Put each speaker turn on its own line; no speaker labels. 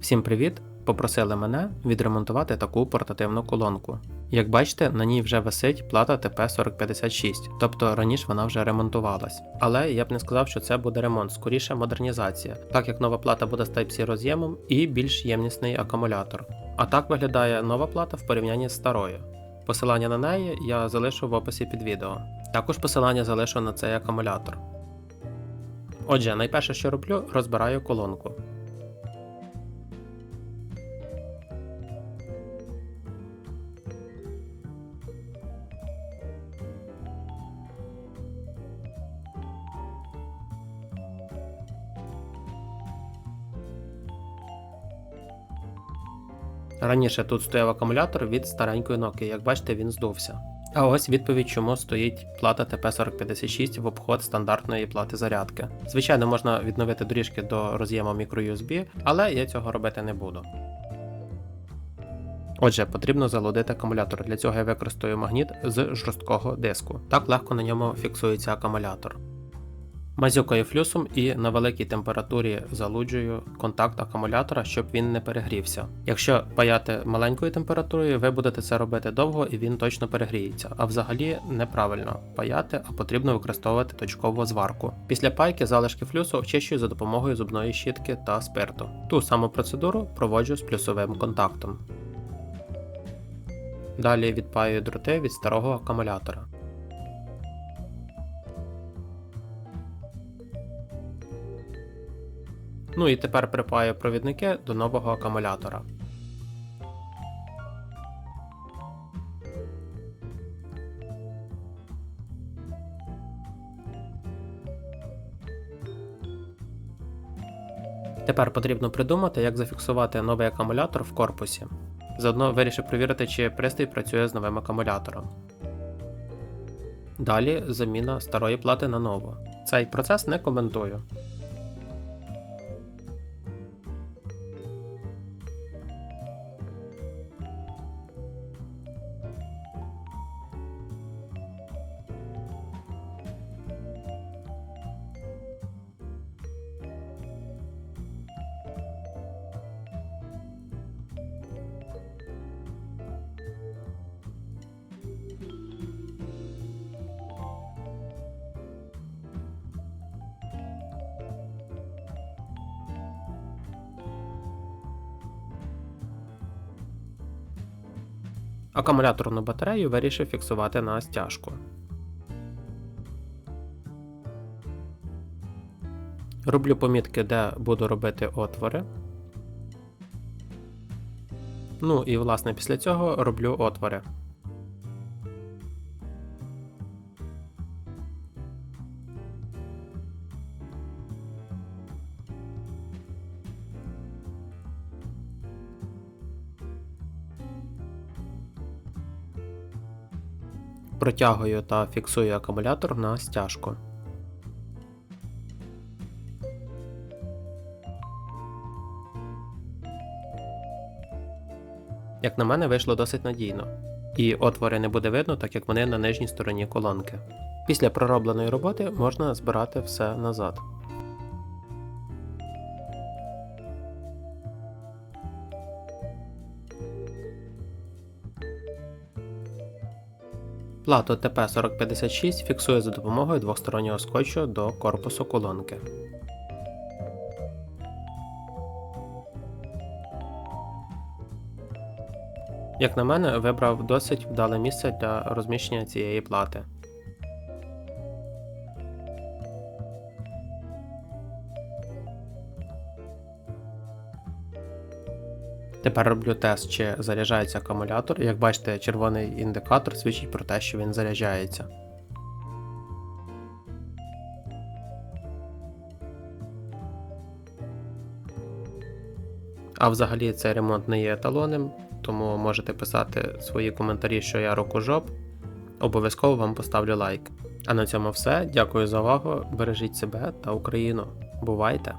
Всім привіт! Попросили мене відремонтувати таку портативну колонку. Як бачите, на ній вже висить плата TP4056, тобто раніше вона вже ремонтувалась. Але я б не сказав, що це буде ремонт, скоріше модернізація, так як нова плата буде з Type-C роз'ємом і більш ємнісний акумулятор. А так виглядає нова плата в порівнянні з старою. Посилання на неї я залишу в описі під відео. Також посилання залишу на цей акумулятор. Отже, найперше, що роблю, розбираю колонку. Раніше тут стояв акумулятор від старенької Nokia, як бачите, він здувся. А ось відповідь, чому стоїть плата TP4056 в обход стандартної плати зарядки. Звичайно, можна відновити доріжки до роз'єму microUSB, але я цього робити не буду. Отже, потрібно залудити акумулятор. Для цього я використаю магніт з жорсткого диску. Так легко на ньому фіксується акумулятор. Мазюкаю флюсом і на великій температурі залуджую контакт акумулятора, щоб він не перегрівся. Якщо паяти маленькою температурою, ви будете це робити довго і він точно перегріється. А взагалі неправильно паяти, а потрібно використовувати точкову зварку. Після пайки залишки флюсу очищую за допомогою зубної щітки та спирту. Ту саму процедуру проводжу з плюсовим контактом. Далі відпаюю дроти від старого акумулятора. Ну і тепер припаю провідники до нового акумулятора. Тепер потрібно придумати, як зафіксувати новий акумулятор в корпусі. Заодно вирішив перевірити, чи пристрій працює з новим акумулятором. Далі заміна старої плати на нову. Цей процес не коментую. Акумуляторну батарею вирішив фіксувати на стяжку. Роблю помітки, де буду робити отвори. Ну і власне після цього роблю отвори. Протягую та фіксую акумулятор на стяжку. Як на мене, вийшло досить надійно, і отвори не буде видно, так як вони на нижній стороні колонки. Після проробленої роботи можна збирати все назад. Плату ТП4056 фіксує за допомогою двостороннього скотчу до корпусу колонки. Як на мене, вибрав досить вдале місце для розміщення цієї плати. Тепер роблю тест, чи заряджається акумулятор. Як бачите, червоний індикатор свідчить про те, що він заряджається. А взагалі цей ремонт не є еталонним, тому можете писати свої коментарі, що я рукожоп. Обов'язково вам поставлю лайк. А на цьому все. Дякую за увагу. Бережіть себе та Україну. Бувайте!